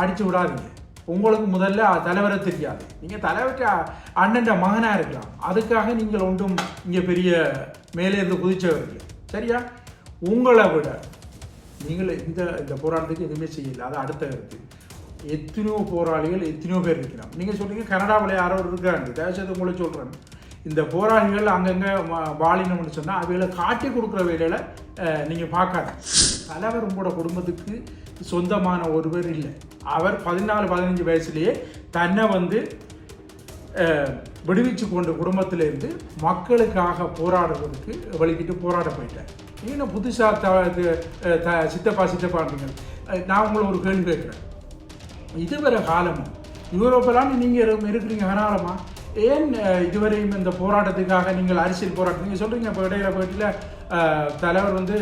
அடிச்சு விடாதீங்க. உங்களுக்கு முதல்ல தலைவரை தெரியாது. நீங்கள் தலைவர்கிட்ட அண்ணன் மகனாக இருக்கலாம். அதுக்காக நீங்கள் ஒன்றும் இங்கே பெரிய மேலே இருந்து குதிச்சவர்கள் சரியா? உங்களை விட நீங்கள் இந்த இந்த போராட்டத்துக்கு எதுவுமே செய்யலை அது அடுத்த கருத்து. எத்தனையோ போராளிகள் எத்தனையோ பேர் இருக்கிறான் நீங்கள் சொல்கிறீங்க கனடாவில் யாரோ இருக்கிறாங்க தயவுசெய்து உங்களை சொல்கிறேன் இந்த போராளிகள் அங்கங்கே வாழினம்னு சொன்னால் அவைகளை காட்டி கொடுக்குற வேலையில் நீங்கள் பார்க்காத தலைவர் உங்களோட குடும்பத்துக்கு சொந்தமான ஒருவர் இல்லை. அவர் பதினாலு பதினஞ்சு வயசுலேயே தன்னை வந்து விடுவிச்சு கொண்ட குடும்பத்திலேருந்து மக்களுக்காக போராடுறதுக்கு வலிக்கிட்டு போராட போயிட்டார். ஏன்னா புதுசாக த த- சித்தப்பா சித்தப்பான்றீங்க நான் உங்களை ஒரு கேள்வி கேட்குறேன். இதுவரை காலமும் யூரோப்பெல்லாம் நீங்கள் இருக்கிறீங்க அனாலமா? ஏன் இதுவரையும் இந்த போராட்டத்துக்காக நீங்கள் அரசியல் போராட்டம் நீங்கள் சொல்கிறீங்க இப்போ இடையில போயிட்டில் தலைவர் வந்து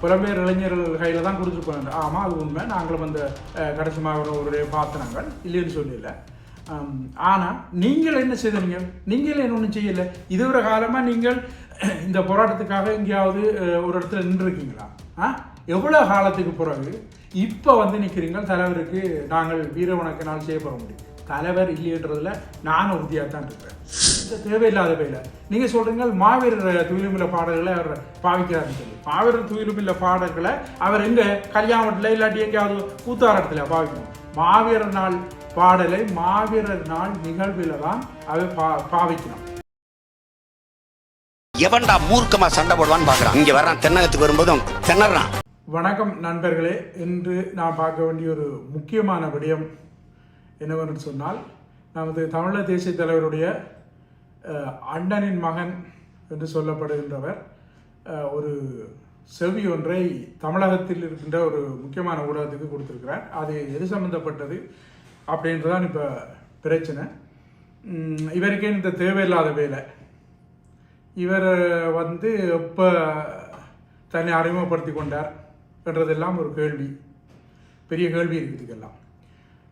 புலம்பெயர் இளைஞர்கள் கையில் தான் கொடுத்துருப்பாங்க. ஆமாம் அது உண்மை. நாங்களும் அந்த அஹ், கடைசி மாவட்ட பார்த்துனாங்க இல்லைன்னு சொல்லல. ஆனால் நீங்கள் என்ன செய்தீங்க? நீங்கள் என்ன ஒன்றும் செய்யலை? இதுவரை காலமாக நீங்கள் இந்த போராட்டத்துக்காக எங்கேயாவது ஒரு இடத்துல நின்றுருக்கீங்களா? ஆ? எவ்வளோ காலத்துக்கு பிறகு இப்போ வந்து நிற்கிறீங்க தலைவருக்கு நாங்கள் வீர வணக்க நாள் செய்ய போகிற முடியும். தலைவர் இல்லைன்றதில் நான் உறுதியாக தான் இருக்கிறேன் தேவையில்லாத வேலை. நீங்கள் சொல்கிறீங்க மாவீரர் துயிலுமில்ல பாடல்களை அவர் பாவிக்கிறாருன்னு சொல்லி. மாவீரர் துயிலுமில்ல பாடல்களை அவர் எங்கே? கல்யாணத்தில் இல்லாட்டி எங்கேயாவது கூத்தாரத்தில் பாவிக்கணும். மாவீரர் நாள் பாடலை மாவீரர் நாள் நிகழ்வில் தான் அவர் பா பாவிக்கணும். எவன்டா மூர்க்கமா சண்டை போடுவான்னு பாக்குறான். இங்க வர்றான் தென்னகத்துக்கு வரும்போதும் திணறான். வணக்கம் நண்பர்களே. இன்று நான் பார்க்க வேண்டிய ஒரு முக்கியமான விடயம் என்னவென்று சொன்னால் நமது தமிழர் தேசிய தலைவருடைய அண்டனின் அண்ணனின் மகன் என்று சொல்லப்படுகின்றவர். ஒரு செவி ஒன்றை தமிழகத்தில் இருக்கின்ற ஒரு முக்கியமான ஊடகத்துக்கு கொடுத்துருக்கிறார். அது எது சம்பந்தப்பட்டது அப்படின்றதான் இப்போ பிரச்சனை. இவருக்கே இந்த தேவையில்லாத வேலை. இவர் வந்து எப்போ தன்னை அறிமுகப்படுத்தி கொண்டார் என்றதெல்லாம் ஒரு கேள்வி. பெரிய கேள்வி இருக்குது இதுக்கெல்லாம்.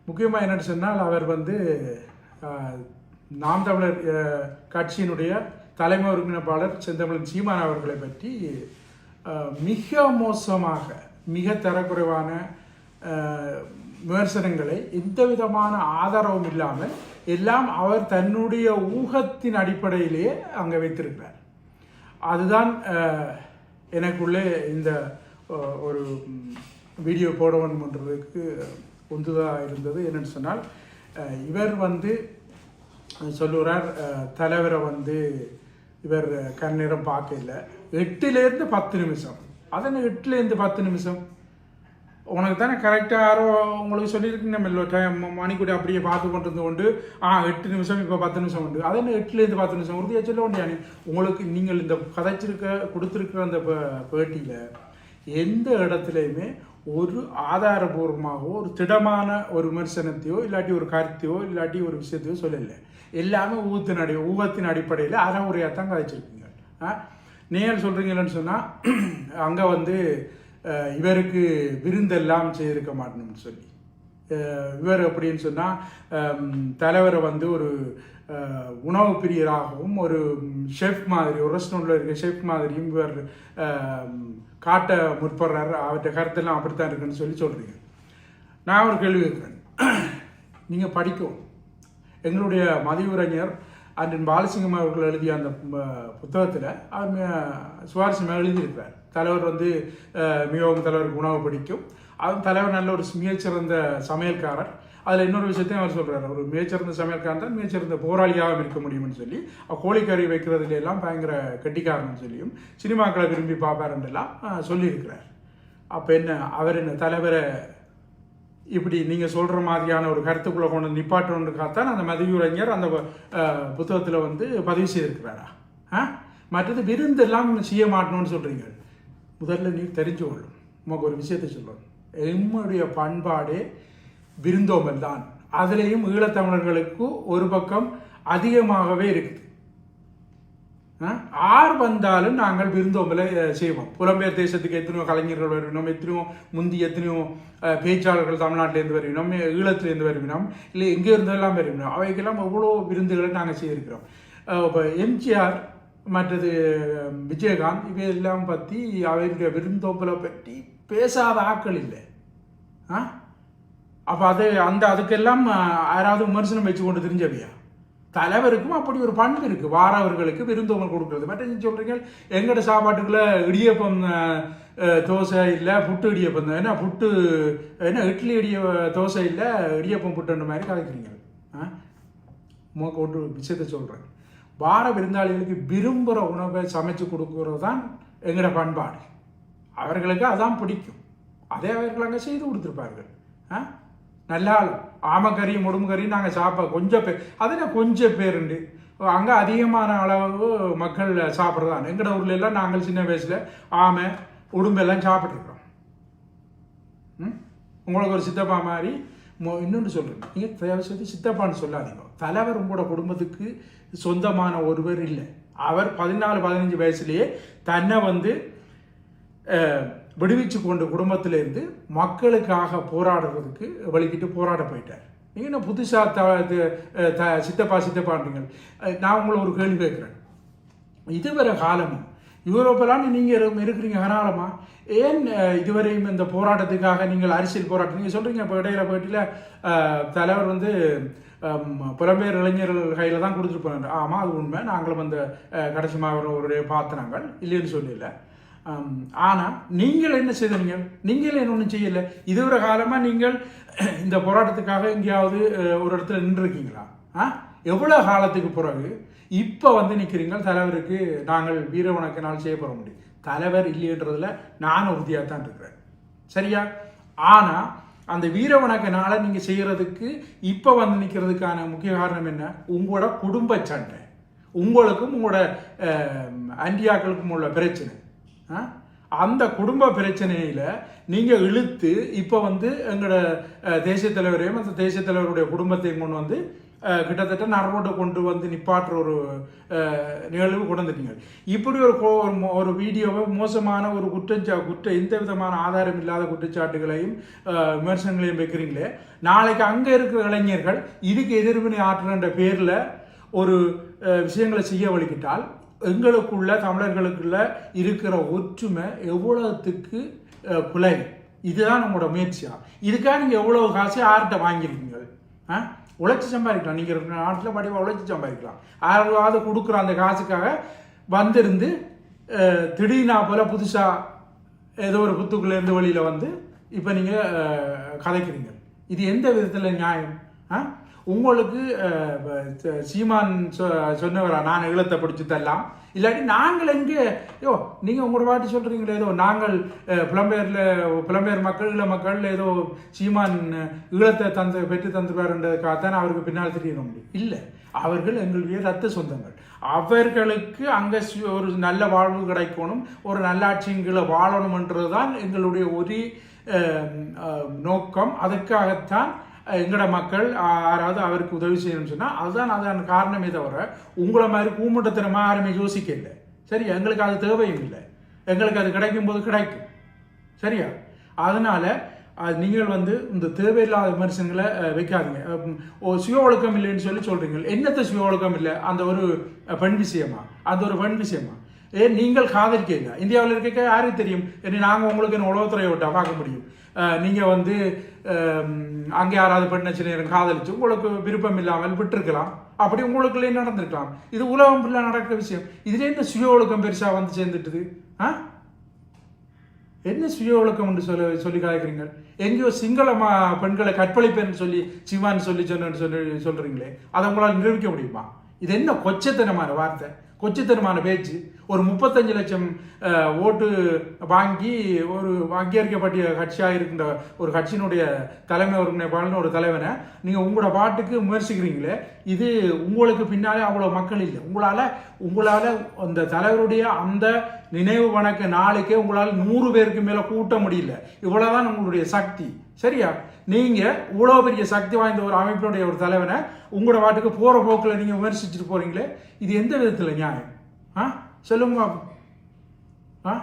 முக்கியமாக என்னென்னு சொன்னால் அவர் வந்து நாம் தமிழர் கட்சியினுடைய தலைமை ஒருங்கிணைப்பாளர் செந்தமிழன் சீமான் அவர்களை பற்றி மிக மோசமாக மிக தரக்குறைவான விமர்சனங்களை எந்த விதமான ஆதாரமும் இல்லாமல் எல்லாம் அவர் தன்னுடைய ஊகத்தின் அடிப்படையிலேயே அங்கே வைத்திருக்கிறார். அதுதான் எனக்குள்ளே இந்த ஒரு வீடியோ போட வேண்டும்ன்றதுக்கு உந்துதாக இருந்தது. என்னென்னு சொன்னால் இவர் வந்து சொல்லுறார் தலைவரை வந்து இவர் கண்ணீரம் பார்க்கல. எட்டுலேருந்து பத்து நிமிஷம். அதனை எட்டுலேருந்து பத்து நிமிஷம்? உனக்கு தானே கரெக்டாக யாரோ உங்களுக்கு சொல்லியிருக்கீங்க நம்ம டைம் மணிக்கூட அப்படியே பார்த்து கொண்டு இருந்து கொண்டு ஆ எட்டு நிமிஷம் இப்போ பத்து நிமிஷம் உண்டு. அதே எட்டுலேருந்து பத்து நிமிஷம்? உறுதியாக சொல்ல முடியாது உங்களுக்கு நீங்கள் இந்த கதைச்சிருக்க கொடுத்துருக்க அந்த பேட்டியில் எந்த இடத்துலையுமே ஒரு ஆதாரபூர்வமாகவோ ஒரு திடமான ஒரு விமர்சனத்தையோ இல்லாட்டி ஒரு கருத்தையோ இல்லாட்டி ஒரு விஷயத்தையோ சொல்லலை. எல்லாமே ஊகத்தின் அடி ஊகத்தின் அடிப்படையில் அறவுரையாக தான் கதைச்சிருக்கீங்க நீங்கள் சொல்கிறீங்களேன்னு சொன்னால் அங்கே வந்து இவருக்கு விருந்தெல்லாம் செய்திருக்க மாட்டணும்னு சொல்லி. இவர் அப்படின்னு சொன்னால் தலைவரை வந்து ஒரு உணவு பிரியராகவும் ஒரு ஷெஃப் மாதிரி ஒரு ரெஸ்டாரண்ட்டில் இருக்க ஷெஃப் மாதிரியும் இவர் காட்ட முற்படுறாரு. அவற்றை கருத்தெல்லாம் அப்படித்தான் இருக்குன்னு சொல்லி சொல்கிறீங்க நான் ஒரு கேள்வி கேட்குறேன். நீங்கள் படிக்கும் எங்களுடைய மதியுரைஞர் அன்றின் பாலசிங்கம் அவர்கள் எழுதிய அந்த புத்தகத்தில் அவர் சுவாரஸ்யமாக எழுதியிருக்கிறார். தலைவர் வந்து மிகவும் தலைவருக்கு உணவு பிடிக்கும். அதுவும் தலைவர் நல்ல ஒரு மிகச்சிறந்த சமையல்காரர். அதில் இன்னொரு விஷயத்தையும் அவர் சொல்கிறார் ஒரு மிகச்சிறந்த சமையல்காரன் தான் மிகச்சிறந்த போராளியாகவும் இருக்க முடியும்னு சொல்லி கோழிக்கறி வைக்கிறதுல எல்லாம் பயங்கர கட்டிக்காரன் சொல்லியும் சினிமாக்களை விரும்பி பார்ப்பாருன்றெல்லாம் சொல்லியிருக்கிறார். அப்போ என்ன அவர் என்ன தலைவரை இப்படி நீங்கள் சொல்கிற மாதிரியான ஒரு கருத்துக்குள்ளே கொண்டு நிப்பாட்டணுன்னு நிப்பாட்டணுன்றதுக்காகத்தான் அந்த மதியுரைஞர் அந்த புத்தகத்தில் வந்து பதிவு செய்திருக்கிறாரா? ஆ? மற்றது விருந்தெல்லாம் செய்ய மாட்டணும்னு சொல்கிறீங்க முதல்ல நீ தெரிஞ்சு கொள்ளும் உமக்கு ஒரு விஷயத்தை சொல்லணும் எம்முடைய பண்பாடே விருந்தோம்பல் தான் அதுலேயும் ஈழத்தமிழர்களுக்கு ஒரு பக்கம் அதிகமாகவே இருக்குது. ஆ? ஆர் வந்தாலும் நாங்கள் விருந்தோம்பலை செய்வோம். புலம்பெயர் தேசத்துக்கு எத்தனையோ கலைஞர்கள் வருவினோம் எத்தனையோ முந்தி எத்தனையோ பேச்சாளர்கள் தமிழ்நாட்டிலேருந்து வருவினோம் ஈழத்திலேருந்து வருவினோம் இல்லை எங்கே இருந்தெல்லாம் வருவினோம் அவைக்கெல்லாம் எவ்வளோ விருந்துகளை நாங்கள் செய்திருக்கிறோம். இப்போ எம்ஜிஆர் மற்றது விஜயகாந்த் இவையெல்லாம் பற்றி அவருடைய விருந்தோம்பலை பற்றி பேசாத ஆட்கள் இல்லை. ஆ? அப்போ அது அந்த அதுக்கெல்லாம் யாராவது விமர்சனம் வச்சு கொண்டு தெரிஞ்சவையா? தலைவருக்கும் அப்படி ஒரு பண்பு இருக்குது வாரவர்களுக்கு விருந்தோம்பல் கொடுக்குறது. மற்ற நீங்கள் சொல்கிறீங்க எங்கட சாப்பாட்டுக்குள்ளே இடியப்பம் தோசை இல்லை புட்டு இடியப்பம். தான் என்ன புட்டு என்ன இட்லி இடிய தோசை இல்லை இடியப்பம் புட்டுன்ற மாதிரி கலைக்கிறீங்க ஆ உமக்கு ஒன்று விஷயத்தை சொல்கிறேன் வார விருந்தாளிகளுக்கு விரும்புகிற உணவை சமைச்சு கொடுக்குறது தான் எங்களோட பண்பாடு. அவர்களுக்கு அதான் பிடிக்கும். அதே அவர்கள் அங்கே செய்து கொடுத்துருப்பார்கள். ஆ நல்லா ஆமக்கறி முடுமுக்கறி நாங்கள் சாப்பிட கொஞ்சம் பேர் அதில் கொஞ்சம் பேருண்டு. அங்கே அதிகமான அளவு மக்கள் சாப்பிட்றதான் எங்கட ஊர்ல எல்லாம் நாங்கள் சின்ன வயசில் ஆமை உடும்பெல்லாம் சாப்பிட்ருக்குறோம் ம்? உங்களுக்கு ஒரு சித்தப்பா மாதிரி மொ- இன்னொன்று சொல்கிறேன் நீங்கள் தயவு செய்து சித்தப்பான்னு சொல்லாதீங்க. தலைவர் உங்களோட குடும்பத்துக்கு சொந்தமான ஒருவர் இல்லை. அவர் பதினாலு பதினஞ்சு வயசுலேயே தன்னை வந்து விடுவிச்சு கொண்டு குடும்பத்திலேருந்து மக்களுக்காக போராடுறதுக்கு வலிக்கிட்டு போராட போயிட்டார். நீங்கள் என்ன புதுசாக த த- த சித்தப்பா சித்தப்பான்றீங்க. நான் உங்களை ஒரு கேள்வி கேட்குறேன். இதுவரை காலமும் யூரோப்பிலான நீங்கள் இருக்கிறீங்க கனாலமா ஏன் இதுவரையும் இந்த போராட்டத்துக்காக நீங்கள் அரசியல் போராட்டம் நீங்கள் சொல்கிறீங்க இப்போ இடையில போயிட்டில் தலைவர் வந்து புலம்பெயர் இளைஞர்கள் கையில் தான் கொடுத்துட்டு போனார். ஆமாம் அது உண்மை. நாங்களும் அந்த கடைசி மாவட்டம் ஒரு பார்த்தனாங்க இல்லைன்னு சொல்லல. ஆனால் நீங்கள் என்ன செய்தீங்க? நீங்கள் என்ன ஒன்றும் செய்யலை? இதுவரை காலமாக நீங்கள் இந்த போராட்டத்துக்காக எங்கேயாவது ஒரு இடத்துல நின்றுருக்கீங்களா? ஆ? எவ்வளோ காலத்துக்கு பிறகு இப்போ வந்து நிற்கிறீங்க தலைவருக்கு நாங்கள் வீர வணக்க நாள் செய்ய முடியும். தலைவர் இல்லைன்றதுல நான் உறுதியாக தான் இருக்கிறேன். சரியா? ஆனால் அந்த வீர வணக்க நாளை நீங்கள் செய்கிறதுக்கு இப்போ வந்து நிற்கிறதுக்கான முக்கிய காரணம் என்ன? உங்களோட குடும்ப சண்டை. உங்களுக்கும் உங்களோட அண்டியாக்களுக்கும் உள்ள பிரச்சனை. அந்த குடும்ப பிரச்சனையில் நீங்கள் இழுத்து இப்போ வந்து எங்களோட தேசிய தலைவரையும் அந்த தேசிய தலைவருடைய குடும்பத்தையும் கொண்டு வந்து கிட்டத்தட்ட நரம்போட்டை கொண்டு வந்து நிப்பாட்டுற ஒரு நிகழ்வு கொண்டு வந்துட்டீங்க இப்படி ஒரு கோ- ஒரு மோ- ஒரு வீடியோவை மோசமான ஒரு குற்றச்சா குற்ற எந்த விதமான ஆதாரம் இல்லாத குற்றச்சாட்டுகளையும் விமர்சனங்களையும் வைக்கிறீங்களே நாளைக்கு அங்கே இருக்கிற இளைஞர்கள் இதுக்கு எதிர்வினை ஆற்றுன்ற பேரில் ஒரு விஷயங்களை செய்ய வழிக்கிட்டால் எங்களுக்குள்ள தமிழர்களுக்குள்ள இருக்கிற ஒற்றுமை எவ்வளவுத்துக்கு அஹ், குலை இதுதான் நம்மளோட முயற்சியா? இதுக்காக நீங்கள் எவ்வளோ காசு யார்கிட்ட வாங்கியிருக்கீங்க? ஆ உழைச்சி சம்பாதிக்கலாம். நீங்கள் இருக்கிற நாட்டில் படிவா உழைச்சி சம்பாதிக்கலாம். யாராவது கொடுக்குற அந்த காசுக்காக வந்திருந்து திடீர்னா போல புதுசாக ஏதோ ஒரு புத்துக்குள்ள இருந்து வழியில் வந்து இப்போ நீங்கள் கதைக்கிறீங்க. இது எந்த விதத்தில் நியாயம்? ஆ உங்களுக்கு சீமான் சொ- சொன்னவரா? நான் ஈழத்தை பிடிச்சி தரலாம் இல்லாட்டி நாங்கள் எங்கே? ஐயோ நீங்கள் உங்களோட வாட்டி சொல்கிறீங்களே ஏதோ நாங்கள் புலம்பெயரில் புலம்பெயர் மக்கள் இல்லை மக்கள் ஏதோ சீமான் ஈழத்தை தந்து பெற்று தந்துருவாருன்றதுக்காகத்தான் அவருக்கு பின்னால் தெரிய முடியும். இல்லை அவர்கள் எங்களுடைய ரத்த சொந்தங்கள். அவர்களுக்கு அங்கே ஒரு நல்ல வாழ்வு கிடைக்கணும் ஒரு நல்லாட்சியின் கீழே வாழணும்ன்றது தான் எங்களுடைய ஒரே நோக்கம். அதுக்காகத்தான் எங்களோட எங்கட மக்கள் யாராவது அவருக்கு உதவி செய்யணும்னு சொன்னால் அதுதான் அதான் காரணமே தவிர உங்களை மாதிரி கூமுட்டத்தனமாக யாருமே யோசிக்கல சரி எங்களுக்கு அது தேவையும் இல்லை எங்களுக்கு அது கிடைக்கும் போது கிடைக்கும். சரியா? அதனால அது நீங்கள் வந்து இந்த தேவையில்லாத விமர்சனங்களை வைக்காதீங்க. ஓ சுய ஒழுக்கம் இல்லைன்னு சொல்லி சொல்கிறீங்க என்னத்தை சுய ஒழுக்கம் இல்லை? அந்த ஒரு பெண் விஷயமா? அந்த ஒரு பெண் விஷயமா? ஏன் நீங்கள் காதலிக்கீங்க இந்தியாவில் இருக்க யாருக்கு தெரியும்? என்ன நாங்கள் உங்களுக்கு என்ன உலகத்துறையை விட்டா பார்க்க முடியும். நீங்கள் வந்து அங்கே யாராவது பெண்ணை சின்ன நேரம் காதலிச்சு உங்களுக்கு விருப்பம் இல்லாமல் விட்டுருக்கலாம் அப்படி உங்களுக்குள்ளே நடந்திருக்கலாம் இது உலகம் ஃபுல்லாக நடக்கிற விஷயம் இதுல இந்த சுய ஒழுக்கம் பெருசாக வந்து சேர்ந்துட்டுது ஆ என்ன சுய ஒழுக்கம் என்று சொல்ல சொல்லி காய்க்கிறீங்க எங்கேயோ சிங்கள மா- பெண்களை கற்பழிப்பேன்னு சொல்லி சிவான்னு சொல்லி சொன்னு சொல்லி சொல்கிறீங்களே அதை உங்களால் நிரூபிக்க முடியுமா இது என்ன கொச்சத்தனமான வார்த்தை கொச்சத்தனமான பேச்சு. ஒரு முப்பத்தஞ்சு லட்சம் ஓட்டு வாங்கி ஒரு அங்கீகரிக்கப்பட்ட கட்சியாக இருக்கின்ற ஒரு கட்சியினுடைய தலைமை ஒருங்கிணைப்பாளர்னு ஒரு தலைவனை நீங்கள் உங்களோட பாட்டுக்கு முயற்சிக்கிறீங்களே இது உங்களுக்கு பின்னாலே அவ்வளோ மக்கள் இல்லை. உங்களால் உங்களால் அந்த தலைவருடைய அந்த நினைவு வணக்க நாளைக்கே உங்களால் நூறு பேருக்கு மேலே கூட்ட முடியல. இவ்வளோதான் உங்களுடைய சக்தி. சரியா? நீங்கள் இவ்வளோ பெரிய சக்தி வாய்ந்த ஒரு அமைப்பினுடைய ஒரு தலைவனை உங்களோட வாட்டுக்கு போகிற போக்கில் நீங்கள் விமர்சிச்சுட்டு போகிறீங்களே இது எந்த விதத்தில் நியாயம்? ஆ? சொல்லுங்க ஆ?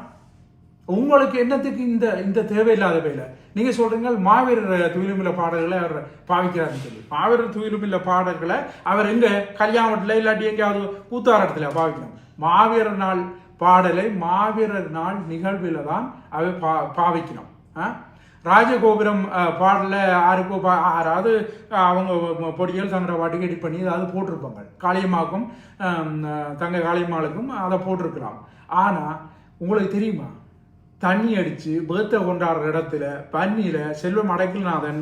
உங்களுக்கு என்னத்துக்கு இந்த இந்த தேவையில்லாத வேலை? நீங்க சொல்றீங்க மாவீரர் துயிலுமில்ல பாடல்களை அவர் பாவிக்கிறாருன்னு சொல்லி. மாவீரர் துயிலுமில்ல பாடல்களை அவர் எங்க? கல்யாணத்துல இல்லாட்டி எங்கேயாவது கூத்தாரத்துல பாவிக்கணும். மாவீரர் நாள் பாடலை மாவீரர் நாள் நிகழ்வில் தான் அவை பா பாவிக்கணும். ஆ? ராஜகோபுரம் பாடல யாருக்கோ பா- யாராவது அவங்க பொடிகள் சங்கர பாட்டுக்கு எடிட் பண்ணி ஏதாவது போட்டிருப்பாங்க. காளியம்மாவுக்கும் தங்க காளியம்மாளுக்கும் அதை போட்டிருக்கிறான். ஆனால் உங்களுக்கு தெரியுமா? தண்ணி அடித்து பேர்த்தை கொண்டாடுற இடத்துல பன்னியில் செல்வம் அடைக்கல்நாதன்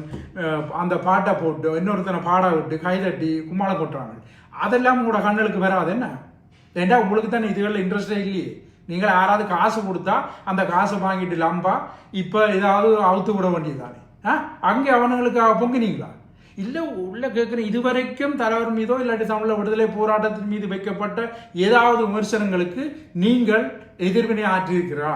அந்த பாட்டை போட்டு இன்னொருத்தனை பாட விட்டு கைதட்டி கும்மாளம் கொட்டுறாங்க. அதெல்லாம் உங்களோட கண்ணுக்கு வராது என்ன? ஏண்டா உங்களுக்கு தானே இதுகளில் இன்ட்ரெஸ்டே இல்லையே? நீங்கள் யாராவது காசு கொடுத்தா அந்த காசை வாங்கிட்டு லம்பா இப்போ ஏதாவது அவுத்து விட வேண்டியதானே ஆ? அங்கே அவனுங்களுக்கு பொங்கினீங்களா? இல்லை உள்ள கேட்குறேன் இதுவரைக்கும் தலைவர் மீதோ இல்லாட்டி தமிழ விடுதலை போராட்டத்தின் மீது வைக்கப்பட்ட ஏதாவது விமர்சனங்களுக்கு நீங்கள் எதிர்வினை ஆற்றியிருக்கிறா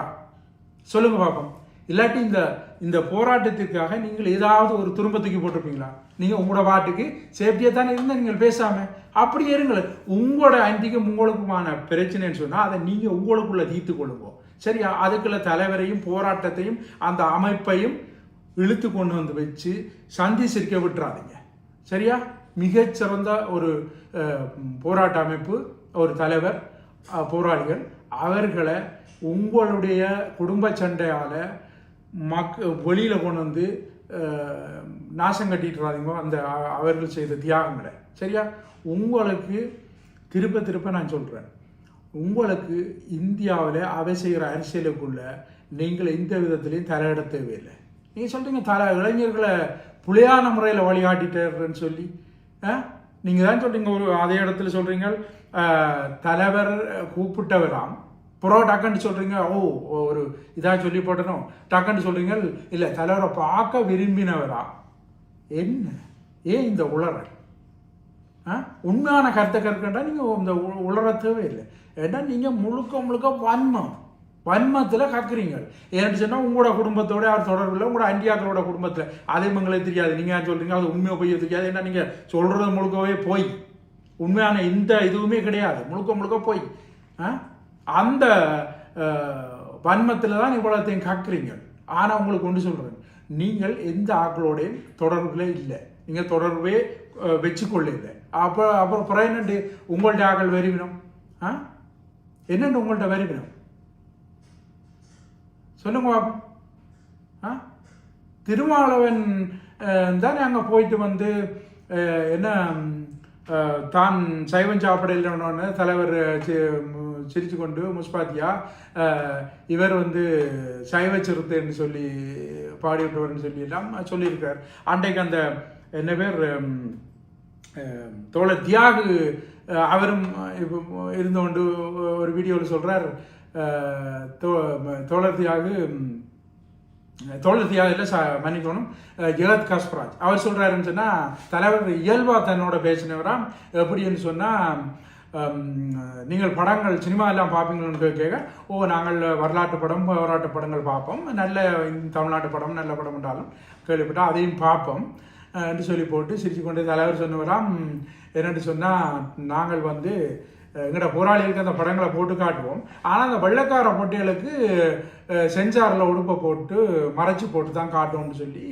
சொல்லுங்க பார்ப்போம் இல்லாட்டி இந்த இந்த போராட்டத்திற்காக நீங்கள் ஏதாவது ஒரு துரும்பத்துக்கு போட்டிருப்பீங்களா? நீங்கள் உங்களோட பாட்டுக்கு சேஃப்டியாக தானே இருந்தால் நீங்கள் பேசாம. அப்படி இருங்கள். உங்களோட அன்றைக்கும் உங்களுக்குமான பிரச்சனைன்னு சொன்னால் அதை நீங்கள் உங்களுக்குள்ள தீர்த்து கொள்ளுங்க. சரியா? அதுக்குள்ள தலைவரையும் போராட்டத்தையும் அந்த அமைப்பையும் இழுத்து கொண்டு வந்து வச்சு சந்தி சிரிக்க விட்டுறாதீங்க. சரியா? மிகச்சிறந்த ஒரு போராட்ட அமைப்பு ஒரு தலைவர் போராளிகள். அவர்களை உங்களுடைய குடும்ப சண்டையால் மக் வெளியில் கொண்டு வந்து நாசம் கட்டிட்டுறாதீங்க அந்த அவர்கள் செய்த தியாகங்களை. சரியா? உங்களுக்கு திருப்ப திருப்ப நான் சொல்கிறேன் உங்களுக்கு இந்தியாவில் அவை செய்கிற அரசியலுக்குள்ள நீங்கள் எந்த விதத்திலையும் தலையிட தேவையில்லை. நீங்கள் சொல்கிறீங்க தலை இளைஞர்களை புலியான முறையில் வழிகாட்டிட்டாருன்னு சொல்லி. நீங்கள் தான் சொல்கிறீங்க ஒரு அதே இடத்துல சொல்கிறீங்க தலைவர் கூப்பிட்டவராம். புறம் டக்குன்னு சொல்கிறீங்க ஓ ஒரு இதாக சொல்லி போட்டனும் டக்குன்னு சொல்கிறீங்க இல்லை தலைவரை பார்க்க விரும்பினவரா? என்ன? ஏன் இந்த உளறல்? ஆ? உண்மையான கருத்தை கற்கண்டா நீங்கள் இந்த உ- உளர தேவையில்லை ஏன்னா நீங்கள் முழுக்க முழுக்க வன்மம். வன்மத்தில் கக்குறீங்க. ஏன்னு சொன்னால் உங்களோட குடும்பத்தோட யார் தொடர்பு இல்லை. உங்களோட அண்டியாக்களோட குடும்பத்தில். அதே எங்களுக்கு தெரியாது. நீங்கள் யார் சொல்கிறீங்க அது உண்மையை பொய்ய தெரியாது. ஏன்னா நீங்கள் சொல்கிறது முழுக்கவே போய். உண்மையான இந்த இதுவுமே கிடையாது. முழுக்க முழுக்க போய். ஆ? அந்த வன்மத்தில் தான் இவ்வளோத்தையும் கக்குறீங்க ஆனால் உங்களுக்கு ஒன்று சொல்கிறேன் நீங்கள் எந்த ஆக்களோடையும் தொடர்புல இல்லை. நீங்கள் தொடர்பே அஹ், அப்போ அப்புறம் பிற என்னண்டு? உங்கள்ட்ட ஆக்கள் வருவினம் ஆ? என்னண்டு உங்கள்ட்ட வருவினம் சொல்லுங்க பாப்போம் ஆ? திருமாவளவன் தானே அங்கே போயிட்டு வந்து என்ன தான் சைவம் சாப்பிட இல்லைன்னு தலைவர் சிரித்து கொண்டு முஸ்பாத்தியா இவர் வந்து சைவ சிறுத்தைன்னு சொல்லி பாடிவிட்டவர்னு சொல்லி எல்லாம் சொல்லியிருக்கார். அன்றைக்கு அந்த என்ன பேர் தோழர் தியாகு அவரும் இருந்து கொண்டு ஒரு வீடியோவில் சொல்கிறார் தோழர் தியாகு தோழர் தியாகில் ச மன்னிக்கணும் ஜெகத் காஸ்பராஜ். அவர் சொல்கிறாருன்னு சொன்னால் தலைவர் இயல்பா தன்னோட பேசினவராம் எப்படின்னு சொன்னால் நீங்கள் படங்கள் சினிமா எல்லாம் பார்ப்பீங்கன்னு கேட்க ஓ நாங்கள் வரலாற்று படம் வரலாற்று படங்கள் பார்ப்போம் நல்ல இந்த தமிழ்நாட்டு படம் நல்ல படம் என்றாலும் கேள்விப்பட்டால் அதையும் பார்ப்போம் என்று சொல்லி போட்டு சிரிச்சு கொண்டு தலைவர் சொன்னவராம் என்னென்று சொன்னால் நாங்கள் வந்து எங்கட போராளிகளுக்கு அந்த படங்களை போட்டு காட்டுவோம் ஆனால் அந்த வெள்ளக்கார பொட்டிகளுக்கு செஞ்சாரில் உடுப்பை போட்டு மறைச்சு போட்டு தான் காட்டுவோம்னு சொல்லி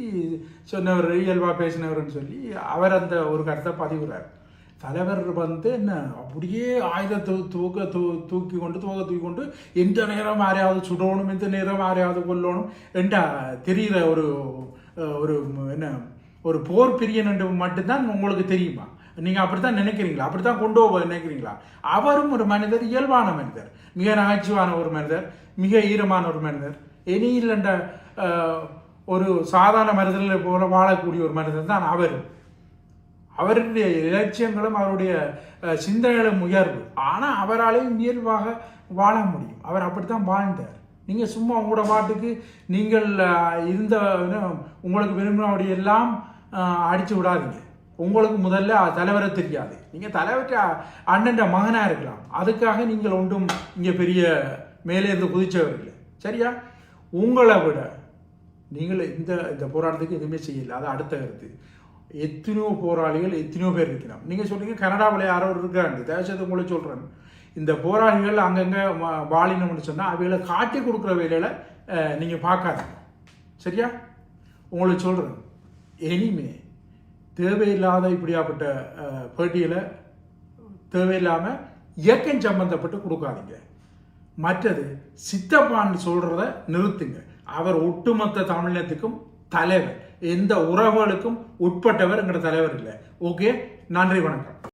சொன்னவர் இயல்பாக பேசினவர்னு சொல்லி அவர் அந்த ஒரு கருத்தை பதிவுறார் தலைவர் வந்து என்ன அப்படியே ஆயுதத்தை தூக்க தூ தூக்கி கொண்டு தூக்க தூக்கி கொண்டு எந்த நேரம் யாரையாவது சுடணும் எந்த நேரம் யாரையாவது கொல்லணும் என்றா தெரிகிற ஒரு ஒரு என்ன ஒரு போர் பிரியன் என்று மட்டும்தான் உங்களுக்கு தெரியுமா? நீங்கள் அப்படித்தான் நினைக்கிறீங்களா? அப்படித்தான் கொண்டு போக நினைக்கிறீங்களா? அவரும் ஒரு மனிதர் இயல்பான மனிதர் மிக நகைச்சுவான ஒரு மனிதர் மிக ஈரமான ஒரு மனிதர் இனி இல்லைன்ற ஒரு சாதாரண மனிதர்களை போல வாழக்கூடிய ஒரு மனிதர் தான் அவர். அவருடைய இலட்சியங்களும் அவருடைய சிந்தனைகளும் உயர்வு. ஆனால் அவராலேயும் இயல்பாக வாழ முடியும். அவர் அப்படித்தான் வாழ்ந்தார். நீங்கள் சும்மா உங்களோட பாட்டுக்கு நீங்கள் இருந்த உங்களுக்கு விரும்பினபடி எல்லாம் அடித்து விடாதீங்க. உங்களுக்கு முதல்ல தலைவரை தெரியாது. நீங்கள் தலைவர்கிட்ட அண்ணன் மகனாக இருக்கலாம். அதுக்காக நீங்கள் ஒன்றும் இங்கே பெரிய மேலே இருந்து குதிச்சவர் இல்லை. சரியா? உங்களை விட நீங்கள் இந்த இந்த போராட்டத்துக்கு எதுவுமே செய்யல. அது அடுத்த கருத்து. எத்தனையோ போராளிகள் எத்தனையோ பேர் இருக்கிறான் நீங்கள் சொல்கிறீங்க கனடாவில் யாரோ இருக்கிறாங்க தேசத்தை உங்களை சொல்கிறேன் இந்த போராளிகள் அங்கங்கே வாழினம்னு சொன்னால் அவைகளை காட்டி கொடுக்குற வேலையில் நீங்கள் பார்க்காதீங்க. சரியா? உங்களுக்கு சொல்கிறேன் இனிமே தேவையில்லாத இப்படியாப்பட்ட பேட்டியில் தேவையில்லாமல் இயக்கம் சம்பந்தப்பட்டு கொடுக்காதீங்க. மற்றது சித்தப்பான்னு சொல்கிறத நிறுத்துங்க. அவர் ஒட்டுமொத்த தமிழினத்துக்கும் தலைவர். எந்த உறவுகளுக்கும் உட்பட்டவர் எங்களோட தலைவர் இல்லை. ஓகே? நன்றி வணக்கம்.